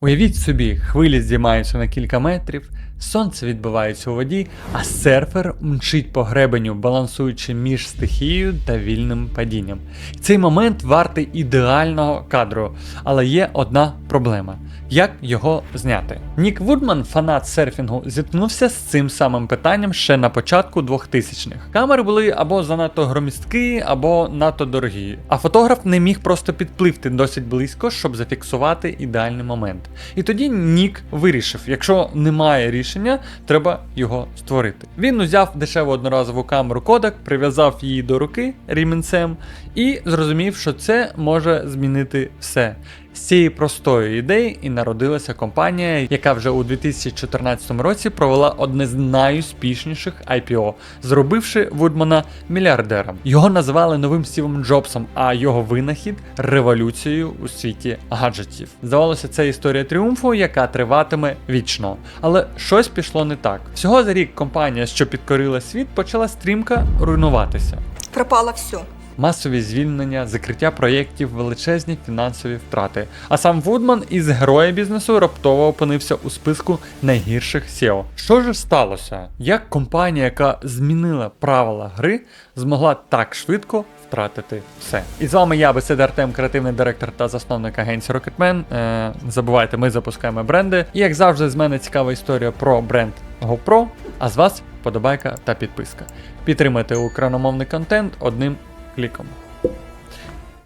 Уявіть собі, хвилі здіймаються на кілька метрів, сонце відбивається у воді, а серфер мчить по гребеню, балансуючи між стихією та вільним падінням. Цей момент вартий ідеального кадру, але є одна проблема. Як його зняти? Нік Вудман, фанат серфінгу, зіткнувся з цим самим питанням ще на початку 2000-х. Камери були або занадто громісткі, або надто дорогі. А фотограф не міг просто підпливти досить близько, щоб зафіксувати ідеальний момент. І тоді Нік вирішив, якщо немає рішення, треба його створити. Він узяв дешеву одноразову камеру Kodak, прив'язав її до руки рімінцем і зрозумів, що це може змінити все. З цієї простої ідеї і народилася компанія, яка вже у 2014 році провела одне з найуспішніших IPO, зробивши Вудмана мільярдером. Його називали новим Стівом Джобсом, а його винахід революцією у світі гаджетів. Здавалося, це історія тріумфу, яка триватиме вічно. Але щось пішло не так. Всього за рік компанія, що підкорила світ, почала стрімко руйнуватися. Пропало все. Масові звільнення, закриття проєктів, величезні фінансові втрати. А сам Вудман із героя бізнесу раптово опинився у списку найгірших SEO. Що ж сталося? Як компанія, яка змінила правила гри, змогла так швидко втратити все? І з вами я, Беседа Артем, креативний директор та засновник агенції Rocketman. Е, забувайте, ми запускаємо бренди. І як завжди, з мене цікава історія про бренд GoPro, а з вас подобайка та підписка. Підтримайте україномовний контент одним кліком.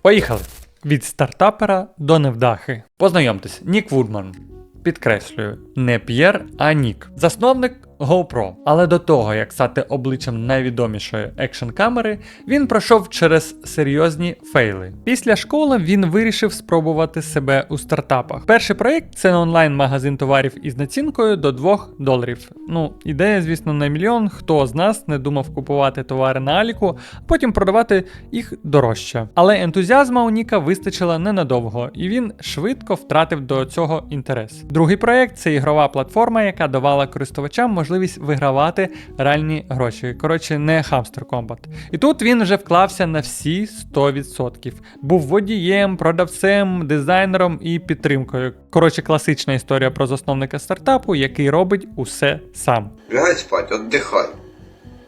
Поїхали! Від стартапера до невдахи. Познайомтесь, Нік Вудман. Підкреслюю, не П'єр, а Нік. Засновник GoPro. Але до того, як стати обличчям найвідомішої екшн камери, він пройшов через серйозні фейли. Після школи він вирішив спробувати себе у стартапах. Перший проєкт це онлайн-магазин товарів із націнкою до 2 доларів. Ну, ідея, звісно, на мільйон. Хто з нас не думав купувати товари на Аліку, а потім продавати їх дорожче. Але ентузіазма у Ніка вистачило ненадовго, і він швидко втратив до цього інтерес. Другий проєкт це ігрова платформа, яка давала користувачам можливість вигравати реальні гроші. Коротше, не хамстер комбат. І тут він вже вклався на всі 100%. Був водієм, продавцем, дизайнером і підтримкою. Коротше, класична історія про засновника стартапу, який робить усе сам. Лягай спать, віддихай.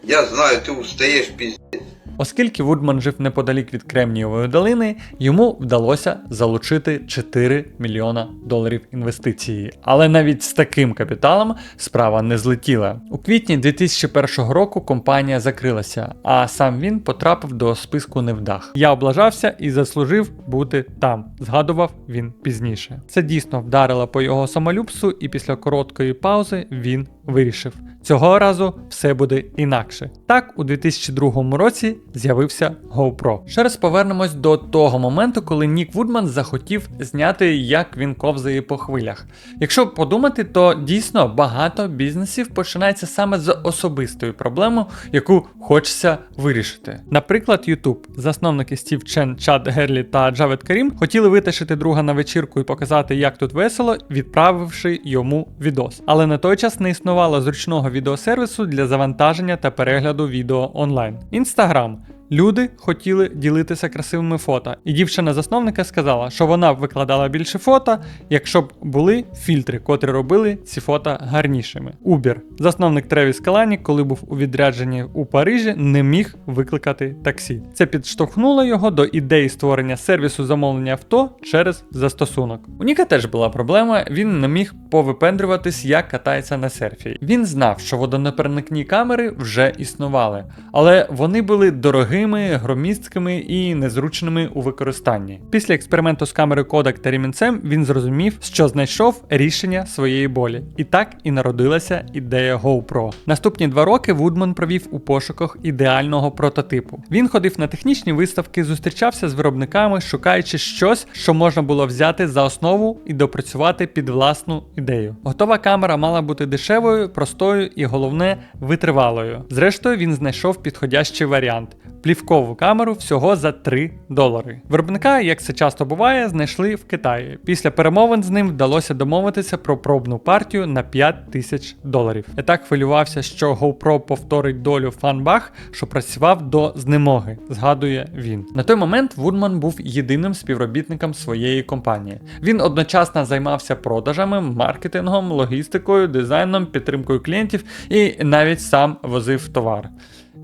Я знаю, ти устаєш пиздец. Оскільки Вудман жив неподалік від Кремнієвої долини, йому вдалося залучити 4 мільйона доларів інвестиції. Але навіть з таким капіталом справа не злетіла. У квітні 2001 року компанія закрилася, а сам він потрапив до списку невдах. Я облажався і заслужив бути там, згадував він пізніше. Це дійсно вдарило по його самолюбству, і після короткої паузи він вирішив. Цього разу все буде інакше. Так, у 2002 році з'явився GoPro. Ще раз повернемось до того моменту, коли Нік Вудман захотів зняти, як він ковзає по хвилях. Якщо подумати, то дійсно багато бізнесів починається саме з особистої проблеми, яку хочеться вирішити. Наприклад, YouTube. Засновники Стів Чен, Чад Герлі та Джавед Карім хотіли витащити друга на вечірку і показати, як тут весело, відправивши йому відос. Але на той час не існувало зручного відеосервісу для завантаження та перегляду відео онлайн. Інстаграм. Люди хотіли ділитися красивими фото, і дівчина засновника сказала, що вона б викладала більше фото, якщо б були фільтри, котрі робили ці фото гарнішими. Uber. Засновник Тревіс Калані, коли був у відрядженні у Парижі, не міг викликати таксі. Це підштовхнуло його до ідеї створення сервісу замовлення авто через застосунок. У Ніка теж була проблема, він не міг повипендрюватись, як катається на серфі. Він знав, що водонепроникні камери вже існували, але вони були дорогими, громісткими і незручними у використанні. Після експерименту з камерою Kodak та ремінцем він зрозумів, що знайшов рішення своєї болі. І так і народилася ідея GoPro. Наступні два роки Вудман провів у пошуках ідеального прототипу. Він ходив на технічні виставки, зустрічався з виробниками, шукаючи щось, що можна було взяти за основу і допрацювати під власну ідею. Готова камера мала бути дешевою, простою і головне витривалою. Зрештою, він знайшов підходящий варіант. Плівкову камеру всього за 3 долари. Виробника, як це часто буває, знайшли в Китаї. Після перемовин з ним вдалося домовитися про пробну партію на 5 тисяч доларів. Я так хвилювався, що GoPro повторить долю фанбах, що працював до знемоги, згадує він. На той момент Вудман був єдиним співробітником своєї компанії. Він одночасно займався продажами, маркетингом, логістикою, дизайном, підтримкою клієнтів і навіть сам возив товар.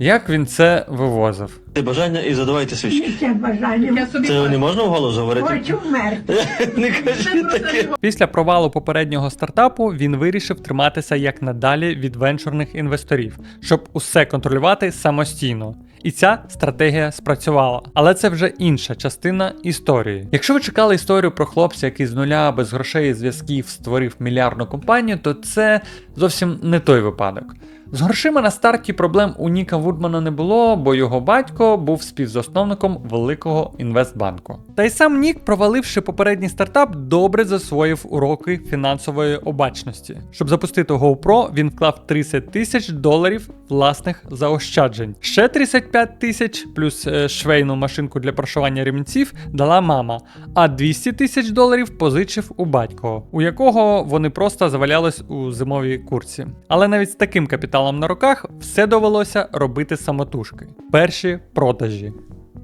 Як він це вивозив? Ти бажання і задавайте свічки. Це бажання. Це не можна вголос говорити? Хочу вмерти. Не кажіть таке. Після провалу попереднього стартапу він вирішив триматися як надалі від венчурних інвесторів, щоб усе контролювати самостійно. І ця стратегія спрацювала. Але це вже інша частина історії. Якщо ви чекали історію про хлопця, який з нуля без грошей і зв'язків створив мільярдну компанію, то це зовсім не той випадок. З грошима на старті проблем у Ніка Вудмана не було, бо його батько був співзасновником великого інвестбанку. Та й сам Нік, проваливши попередній стартап, добре засвоїв уроки фінансової обачності. Щоб запустити GoPro, він вклав 30 тисяч доларів власних заощаджень. Ще 35 тисяч плюс е, швейну машинку для прошивання ремінців дала мама, а 200 тисяч доларів позичив у батька, у якого вони просто завалялись у зимовій курці. Але навіть з таким капіталом на руках все довелося робити самотужки. Перші продажі.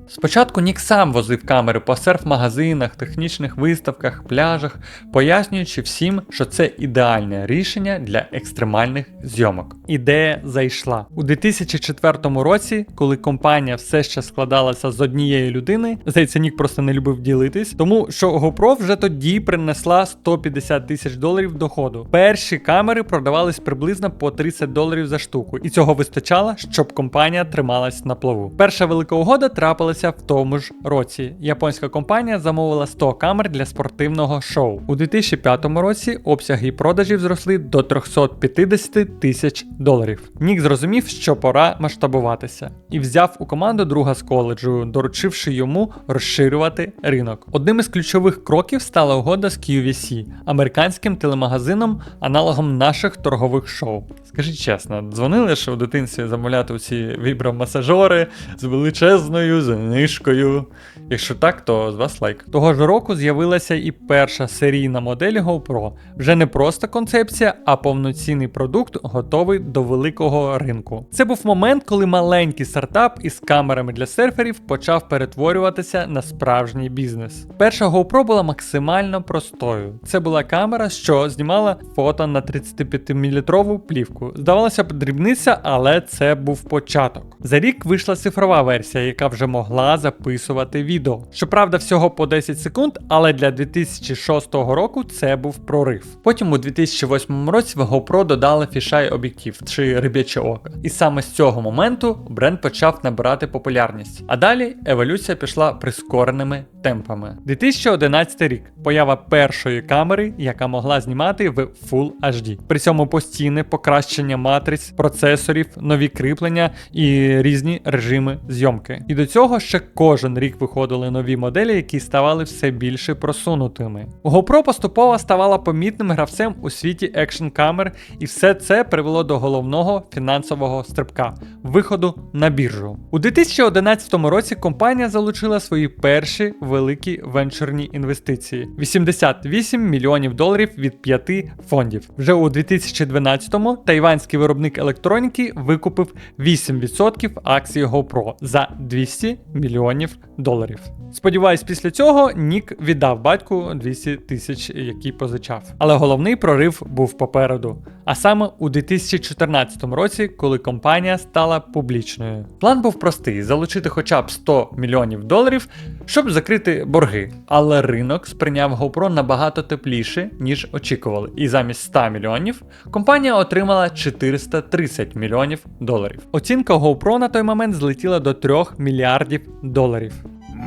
Спочатку Нік сам возив камери по серф-магазинах, технічних виставках, пляжах, пояснюючи всім, що це ідеальне рішення для екстремальних зйомок. Ідея зайшла у 2004 році, коли компанія все ще складалася з однієї людини. Здається, Нік просто не любив ділитись, тому що GoPro вже тоді принесла 150 тисяч доларів доходу. Перші камери продавались приблизно по 30 доларів за штуку, і цього вистачало, щоб компанія трималась на плаву. Перша велика угода трапилася в тому ж році. Японська компанія замовила 100 камер для спортивного шоу. У 2005 році обсяги продажів зросли до 350 тисяч доларів. Нік зрозумів, що пора масштабуватися, і взяв у команду друга з коледжу, доручивши йому розширювати ринок. Одним із ключових кроків стала угода з QVC, американським телемагазином, аналогом наших торгових шоу. Скажіть чесно, дзвонили що в дитинстві замовляти ці вібромасажори з величезною знижкою. Якщо так, то з вас лайк. Того ж року з'явилася і перша серійна модель GoPro. Вже не просто концепція, а повноцінний продукт, готовий до великого ринку. Це був момент, коли маленький стартап із камерами для серферів почав перетворюватися на справжній бізнес. Перша GoPro була максимально простою. Це була камера, що знімала фото на 35-мм плівку. Здавалося б, дрібниця, але це був початок. За рік вийшла цифрова версія, яка вже могла записувати відео. Щоправда, всього по 10 секунд, але для 2006 року це був прорив. Потім у 2008 році в GoPro додали фішай об'єктив чи рибяче око. І саме з цього моменту бренд почав набирати популярність. А далі еволюція пішла прискореними темпами. 2011 рік поява першої камери, яка могла знімати в Full HD. При цьому постійне покращення матриць, процесорів, нові кріплення і різні режими зйомки. І до цього ще кожен рік виходили нові моделі, які ставали все більше просунутими. GoPro поступово ставала помітним гравцем у світі екшн камер, і все це привело до головного фінансового стрибка виходу на біржу. У 2011 році компанія залучила свої перші великі венчурні інвестиції 88 мільйонів доларів від п'яти фондів. Вже у 2012-му тайванський виробник електроніки викупив 8% акцій GoPro за 200 мільйонів доларів. Сподіваюсь, після цього Нік віддав батьку 200 тисяч, які позичав. Але головний прорив був попереду. А саме у 2014 році, коли компанія стала публічною. План був простий: залучити хоча б 100 мільйонів доларів, щоб закрити борги. Але ринок сприйняв GoPro набагато тепліше, ніж очікували. І замість 100 мільйонів компанія отримала 430 мільйонів доларів. Оцінка GoPro на той момент злетіла до 3 мільярдів доларів.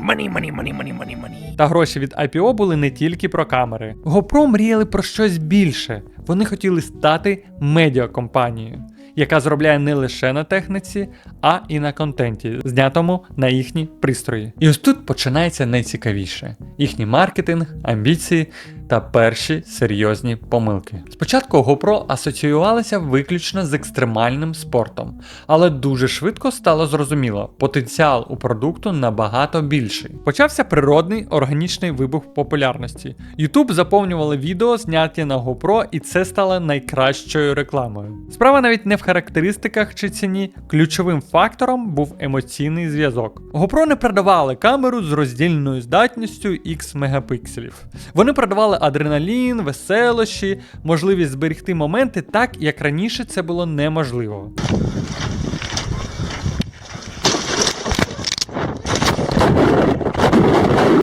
Money, money, money, money, money, money. Та гроші від IPO були не тільки про камери. GoPro мріяли про щось більше. Вони хотіли стати медіакомпанією, яка заробляє не лише на техніці, а і на контенті, знятому на їхні пристрої. І ось тут починається найцікавіше: їхній маркетинг, амбіції. Та перші серйозні помилки. Спочатку GoPro асоціювалися виключно з екстремальним спортом, але дуже швидко стало зрозуміло, потенціал у продукту набагато більший. Почався природний органічний вибух популярності. YouTube заповнювали відео, зняті на GoPro, і це стало найкращою рекламою. Справа навіть не в характеристиках чи ціні. Ключовим фактором був емоційний зв'язок. GoPro не продавали камеру з роздільною здатністю X мегапікселів. Вони продавали адреналін, веселощі, можливість зберегти моменти так, як раніше це було неможливо.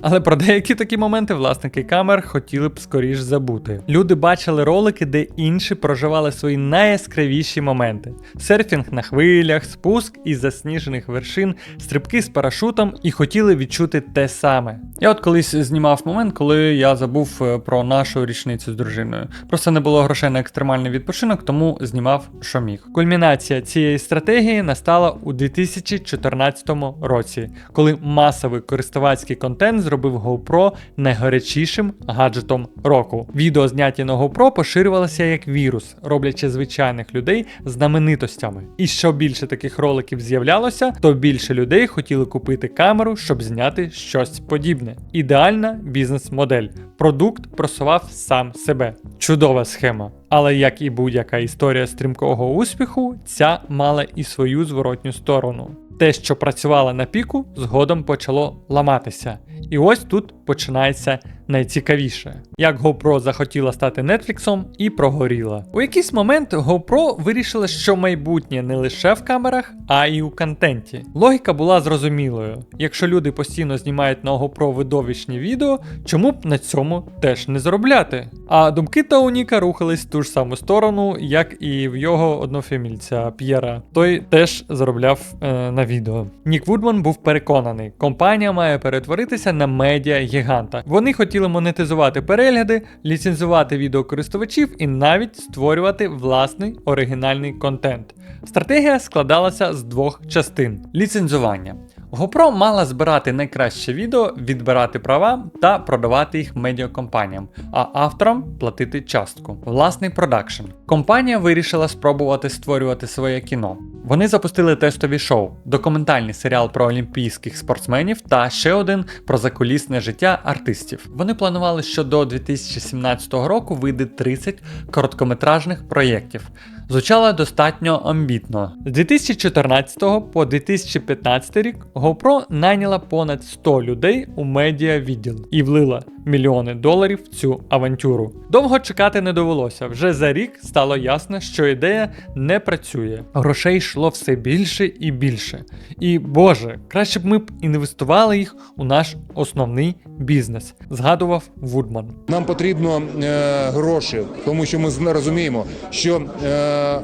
Але про деякі такі моменти власники камер хотіли б скоріш забути. Люди бачили ролики, де інші проживали свої найяскравіші моменти: серфінг на хвилях, спуск із засніжених вершин, стрибки з парашутом і хотіли відчути те саме. Я от колись знімав момент, коли я забув е, про нашу річницю з дружиною. Просто не було грошей на екстремальний відпочинок, тому знімав, що міг. Кульмінація цієї стратегії настала у 2014 році, коли масовий користувацький контент зробив GoPro найгарячішим гаджетом року. Відео, зняті на GoPro, поширювалися як вірус, роблячи звичайних людей знаменитостями. І що більше таких роликів з'являлося, то більше людей хотіли купити камеру, щоб зняти щось подібне. Ідеальна бізнес-модель. Продукт просував сам себе. Чудова схема. Але як і будь-яка історія стрімкого успіху, ця мала і свою зворотню сторону. Те, що працювало на піку, згодом почало ламатися. І ось тут починається найцікавіше. Як GoPro захотіла стати Netflix і прогоріла. У якийсь момент GoPro вирішила, що майбутнє не лише в камерах, а й у контенті. Логіка була зрозумілою. Якщо люди постійно знімають на GoPro видовищні відео, чому б на цьому теж не заробляти? А думки Тауніка рухались в ту ж саму сторону, як і в його однофамільця П'єра. Той теж заробляв е, на відео. Нік Вудман був переконаний, компанія має перетворитися на медіа гіганта. Вони хотіли монетизувати перегляди, ліцензувати відеокористувачів і навіть створювати власний оригінальний контент. Стратегія складалася з двох частин: ліцензування. GoPro мала збирати найкраще відео, відбирати права та продавати їх медіакомпаніям, а авторам платити частку. Власний продакшн. Компанія вирішила спробувати створювати своє кіно. Вони запустили тестові шоу, документальний серіал про олімпійських спортсменів та ще один про закулісне життя артистів. Вони планували, що до 2017 року вийде 30 короткометражних проєктів. Звучало достатньо амбітно. З 2014 по 2015 рік GoPro найняла понад 100 людей у медіа відділ і влила мільйони доларів в цю авантюру. Довго чекати не довелося. Вже за рік стало ясно, що ідея не працює. Грошей йшло все більше і більше. І Боже, краще б ми б інвестували їх у наш основний бізнес, згадував Вудман. Нам потрібно е, гроші, тому що ми розуміємо, що е,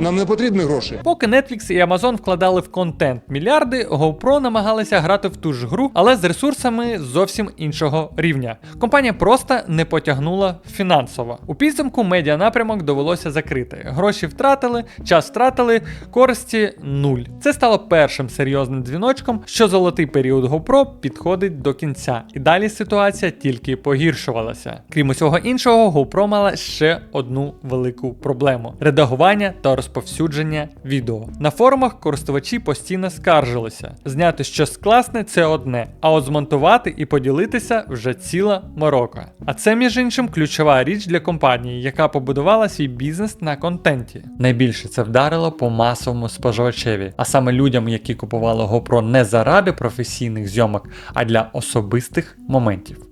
нам не потрібні гроші. Поки Netflix і Amazon вкладали в контент мільярди, GoPro намагалися грати в ту ж гру, але з ресурсами зовсім іншого рівня. Компанія просто не потягнула фінансово. У підсумку медіа напрямок довелося закрити. Гроші втратили, час втратили, користі нуль. Це стало першим серйозним дзвіночком, що золотий період GoPro підходить до кінця, і далі ситуація тільки погіршувалася. Крім усього іншого, GoPro мала ще одну велику проблему: редагування та розповсюдження відео. На форумах користувачі постійно скаржилися. Зняти щось класне це одне, а от змонтувати і поділитися вже ціла морока. А це, між іншим, ключова річ для компанії, яка побудувала свій бізнес на контенті. Найбільше це вдарило по масовому споживачеві, а саме людям, які купували GoPro не заради професійних зйомок, а для особистих моментів.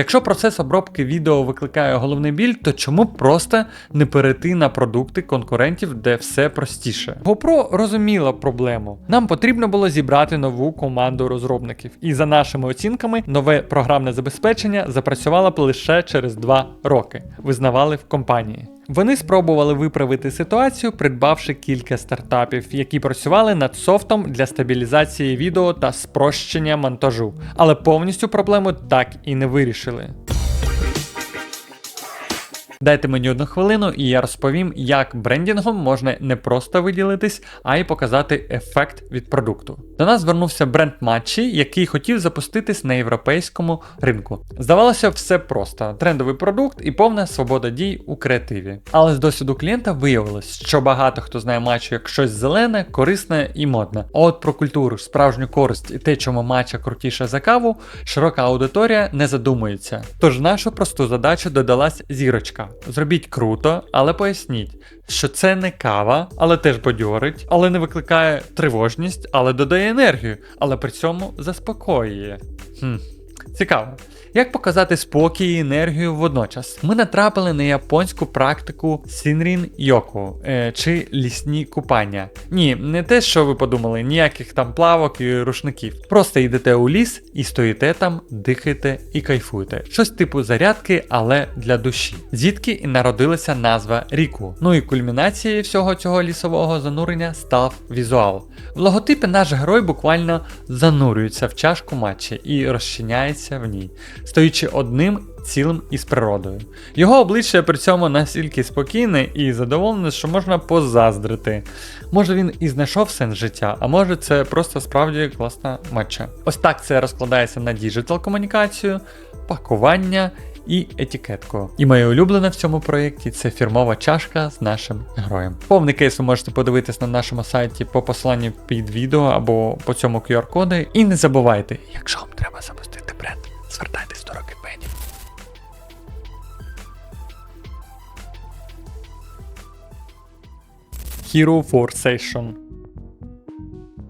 Якщо процес обробки відео викликає головний біль, то чому просто не перейти на продукти конкурентів, де все простіше? GoPro розуміла проблему. Нам потрібно було зібрати нову команду розробників, і за нашими оцінками, нове програмне забезпечення запрацювало б лише через 2 роки, визнавали в компанії. Вони спробували виправити ситуацію, придбавши кілька стартапів, які працювали над софтом для стабілізації відео та спрощення монтажу, але повністю проблему так і не вирішили. Дайте мені одну хвилину, і я розповім, як брендінгом можна не просто виділитись, а й показати ефект від продукту. До нас звернувся бренд матчі, який хотів запуститись на європейському ринку. Здавалося, все просто: трендовий продукт і повна свобода дій у креативі. Але з досвіду клієнта виявилось, що багато хто знає матчу як щось зелене, корисне і модне. От про культуру, справжню користь і те, чому матча крутіше за каву, широка аудиторія не задумується. Тож нашу просту задачу додалась зірочка. Зробіть круто, але поясніть, що це не кава, але теж бадьорить, але не викликає тривожність, але додає енергію, але при цьому заспокоює. Хм. Цікаво. Як показати спокій і енергію водночас? Ми натрапили на японську практику Сінрін Йоку е, чи лісні купання. Ні, не те, що ви подумали, ніяких там плавок і рушників. Просто йдете у ліс і стоїте там, дихаєте і кайфуєте. Щось типу зарядки, але для душі. Звідки і народилася назва Ріку. Ну і кульмінацією всього цього лісового занурення став візуал. В логотипі наш герой буквально занурюється в чашку матчі і розчиняється в ній, стоючи одним цілим із природою. Його обличчя при цьому настільки спокійне і задоволене, що можна позаздрити. Може він і знайшов сенс життя, а може це просто справді класна матча. Ось так це розкладається на діджитал комунікацію, пакування і етикетку. І моє улюблене в цьому проєкті це фірмова чашка з нашим героєм. Повний кейс ви можете подивитись на нашому сайті по посиланню під відео або по цьому QR-коду. І не забувайте, якщо вам треба запустити бренд, звертайтесь до Rocketpad. Hero Forsation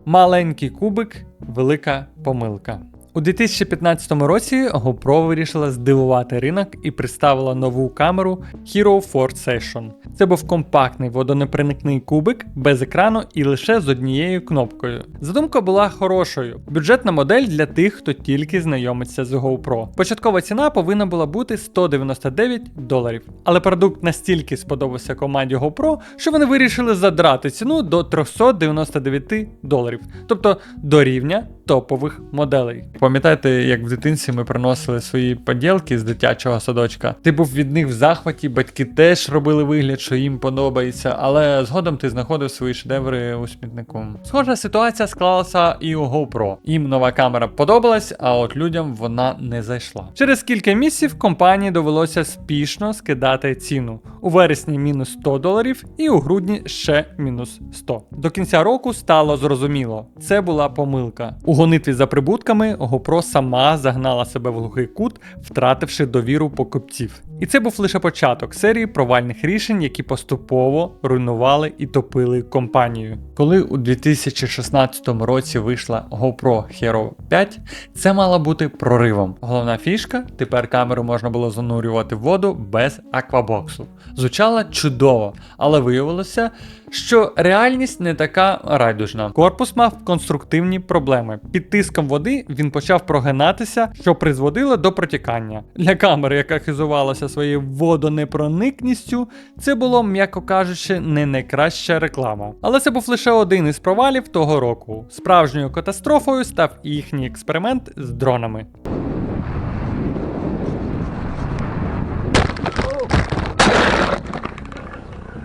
Маленький кубик, велика помилка. У 2015 році GoPro вирішила здивувати ринок і представила нову камеру Hero 4 Session. Це був компактний водонепроникний кубик без екрану і лише з однією кнопкою. Задумка була хорошою. Бюджетна модель для тих, хто тільки знайомиться з GoPro. Початкова ціна повинна була бути 199 доларів. Але продукт настільки сподобався команді GoPro, що вони вирішили задрати ціну до 399 доларів, тобто до рівня топових моделей. Пам'ятаєте, як в дитинстві ми приносили свої поділки з дитячого садочка? Ти був від них в захваті, батьки теж робили вигляд, що їм подобається, але згодом ти знаходив свої шедеври у смітнику. Схожа ситуація склалася і у GoPro. Їм нова камера подобалась, а от людям вона не зайшла. Через кілька місяців компанії довелося спішно скидати ціну. У вересні мінус 100 доларів і у грудні ще мінус 100. До кінця року стало зрозуміло, це була помилка. У гонитві за прибутками GoPro сама загнала себе в глухий кут, втративши довіру покупців. І це був лише початок серії провальних рішень, які поступово руйнували і топили компанію. Коли у 2016 році вийшла GoPro Hero 5, це мало бути проривом. Головна фішка тепер камеру можна було занурювати в воду без аквабоксу. Звучало чудово, але виявилося, що реальність не така райдужна. Корпус мав конструктивні проблеми. Під тиском води він почав прогинатися, що призводило до протікання. Для камери, яка хизувалася своєю водонепроникністю, це було, м'яко кажучи, не найкраща реклама. Але це був лише один із провалів того року. Справжньою катастрофою став їхній експеримент з дронами.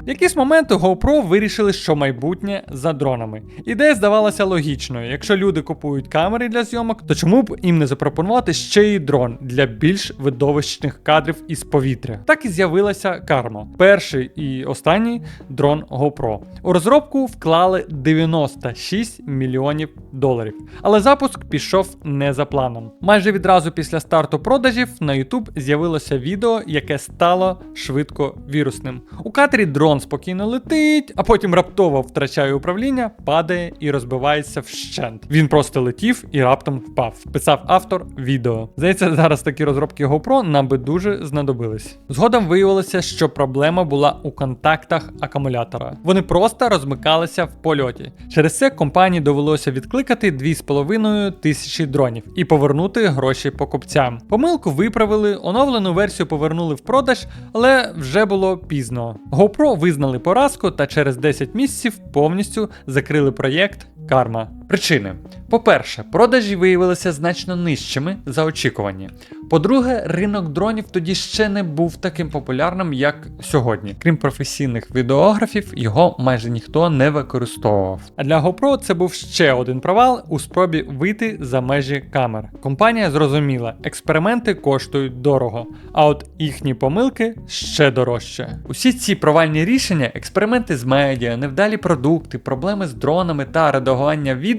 В якийсь момент GoPro вирішили, що майбутнє за дронами. Ідея здавалася логічною. Якщо люди купують камери для зйомок, то чому б їм не запропонувати ще й дрон для більш видовищних кадрів із повітря? Так і з'явилася карма. Перший і останній дрон GoPro. У розробку вклали 96 мільйонів доларів. Але запуск пішов не за планом. Майже відразу після старту продажів на YouTube з'явилося відео, яке стало швидко вірусним. У кадрі дрон спокійно летить, а потім раптово втрачає управління, падає і розбивається вщент. Він просто летів і раптом впав. Писав автор відео. Здається, зараз такі розробки GoPro нам би дуже знадобились. Згодом виявилося, що проблема була у контактах акумулятора. Вони просто розмикалися в польоті. Через це компанії довелося відкликати 2,5 тисячі дронів і повернути гроші покупцям. Помилку виправили, оновлену версію повернули в продаж, але вже було пізно. GoPro визнали поразку та через 10 місяців повністю закрили проєкт Карма. Причини: по-перше, продажі виявилися значно нижчими за очікувані. По-друге, ринок дронів тоді ще не був таким популярним, як сьогодні. Крім професійних відеографів, його майже ніхто не використовував. А для GoPro це був ще один провал у спробі вийти за межі камер. Компанія зрозуміла, експерименти коштують дорого, а от їхні помилки ще дорожче. Усі ці провальні рішення, експерименти з медіа, невдалі продукти, проблеми з дронами та редагування відео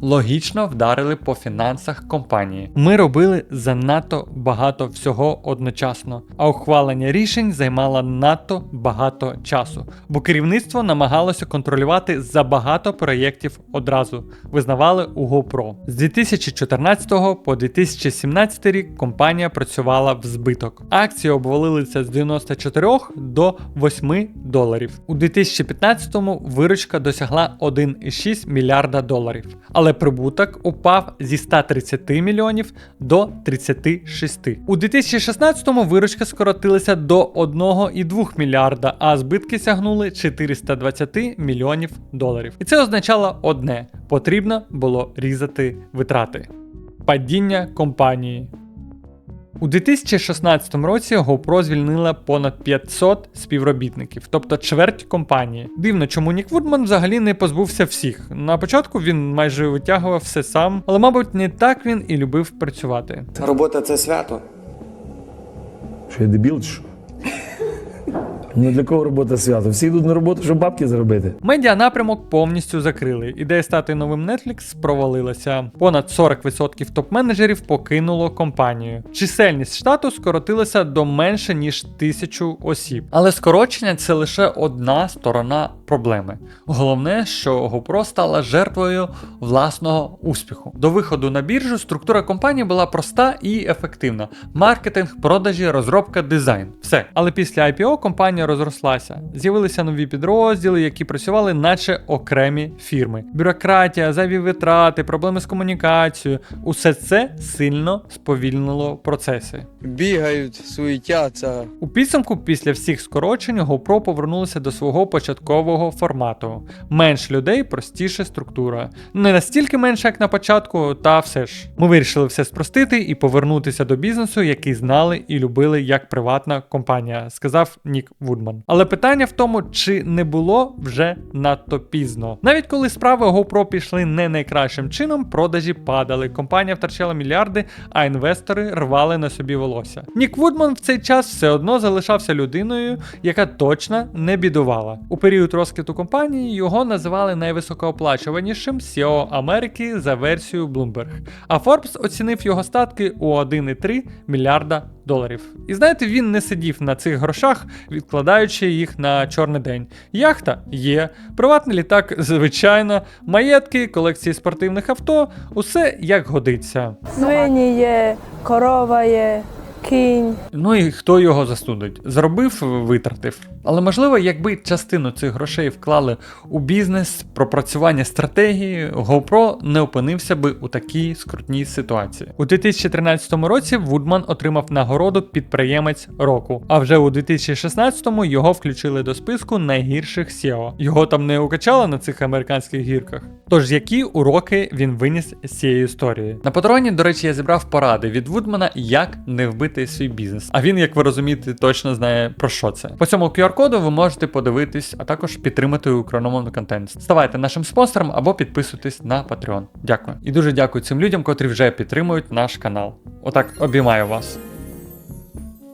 логічно вдарили по фінансах компанії. Ми робили занадто багато всього одночасно, а ухвалення рішень займало надто багато часу, бо керівництво намагалося контролювати забагато проєктів одразу, визнавали у GoPro. З 2014 по 2017 рік компанія працювала в збиток. Акції обвалилися з 94 до 8 доларів. У 2015-му виручка досягла 1,6 мільярда доларів, але прибуток упав зі 130 мільйонів до 36. У 2016-му виручка скоротилася до 1,2 мільярда, а збитки сягнули 420 мільйонів доларів. І це означало одне: потрібно було різати витрати. Падіння компанії. У 2016 році GoPro звільнила понад 500 співробітників, тобто чверть компанії. Дивно, чому Нік Вудман взагалі не позбувся всіх. На початку він майже витягував все сам, але, мабуть, не так він і любив працювати. Робота це свято. Що я дебіл чи що? Ну для кого робота свято? Всі йдуть на роботу, щоб бабки заробити. Медіа напрямок повністю закрили. Ідея стати новим Netflix провалилася. Понад 40% топ-менеджерів покинуло компанію. Чисельність штату скоротилася до менше ніж тисячу осіб. Але скорочення це лише одна сторона проблеми. Головне, що GoPro стала жертвою власного успіху. До виходу на біржу структура компанії була проста і ефективна: маркетинг, продажі, розробка, дизайн. Все. Але після IPO компанія розрослася. З'явилися нові підрозділи, які працювали наче окремі фірми. Бюрократія, зайві витрати, проблеми з комунікацією. Усе це сильно сповільнило процеси. бігають, суетяться. У підсумку, після всіх скорочень, GoPro повернулося до свого початкового формату. Менш людей, простіша структура. Не настільки менше, як на початку, та все ж. Ми вирішили все спростити і повернутися до бізнесу, який знали і любили як приватна компанія, сказав Нік Вудман. Але питання в тому, чи не було вже надто пізно. Навіть коли справи GoPro пішли не найкращим чином, продажі падали, компанія втрачала мільярди, а інвестори рвали на собі волосся. Нік Вудман в цей час все одно залишався людиною, яка точно не бідувала. У період розквіту компанії його називали найвисокооплачуванішим CEO Америки за версією Bloomberg. А Forbes оцінив його статки у 1,3 мільярда доларів. І знаєте, він не сидів на цих грошах, відкладаючи їх на чорний день. Яхта є, приватний літак, звичайно, маєтки, колекції спортивних авто, усе як годиться. Свині є, корова є, кінь. Ну і хто його засудить? Заробив, витратив. Але можливо, якби частину цих грошей вклали у бізнес, пропрацювання стратегії, GoPro не опинився би у такій скрутній ситуації. У 2013 році Вудман отримав нагороду підприємець року, а вже у 2016-му його включили до списку найгірших SEO. Його там не укачали на цих американських гірках. Тож які уроки він виніс з цієї історії? На патроні, до речі, я зібрав поради від Вудмана, як не вбити свій бізнес. А він, як ви розумієте, точно знає про що це. По цьому QR-коду ви можете подивитись, а також підтримати україномовний контент. Ставайте нашим спонсором або підписуйтесь на Patreon. Дякую. І дуже дякую цим людям, котрі вже підтримують наш канал. Отак обіймаю вас.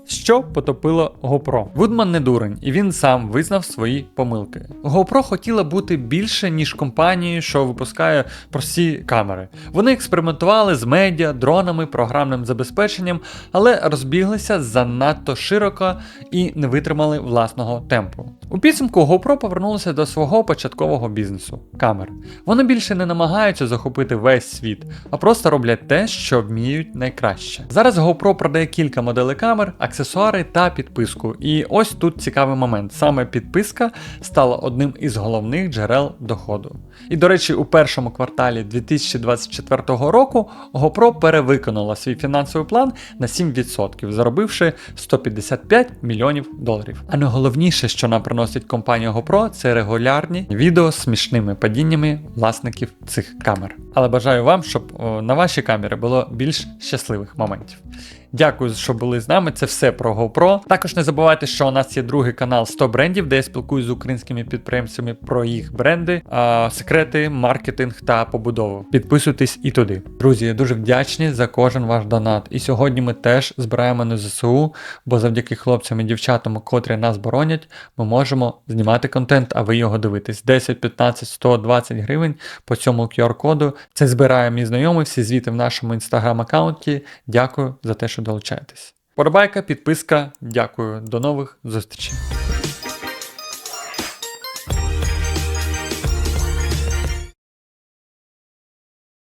Що потопило GoPro? Вудман не дурень, і він сам визнав свої помилки. GoPro хотіла бути більше, ніж компанією, що випускає прості камери. Вони експериментували з медіа, дронами, програмним забезпеченням, але розбіглися занадто широко і не витримали власного темпу. У підсумку GoPro повернулося до свого початкового бізнесу камер. Вони більше не намагаються захопити весь світ, а просто роблять те, що вміють найкраще. Зараз GoPro продає кілька моделей камер, аксесуари та підписку. І ось тут цікавий момент. Саме підписка стала одним із головних джерел доходу. І до речі, у першому кварталі 2024 року GoPro перевиконала свій фінансовий план на 7%, заробивши 155 мільйонів доларів. А найголовніше, що нам приносить компанія GoPro, це регулярні відео з смішними падіннями власників цих камер. Але бажаю вам, щоб на ваші камери було більш щасливих моментів. Дякую, що були з нами. Це все про GoPro. Також не забувайте, що у нас є другий канал 100 брендів, де я спілкуюся з українськими підприємцями про їх бренди, секрети, маркетинг та побудову. Підписуйтесь і туди. Друзі, дуже вдячні за кожен ваш донат. І сьогодні ми теж збираємо на ЗСУ, бо завдяки хлопцям і дівчатам, котрі нас боронять, ми можемо знімати контент, а ви його дивитесь. 10, 15, 100, 20 гривень по цьому QR-коду. Це збирає мій знайомий, всі звіти в нашому інстаграм-аккаунті. Дякую за те, що долучаєтесь. Подобайка, підписка. Дякую. До нових зустрічей.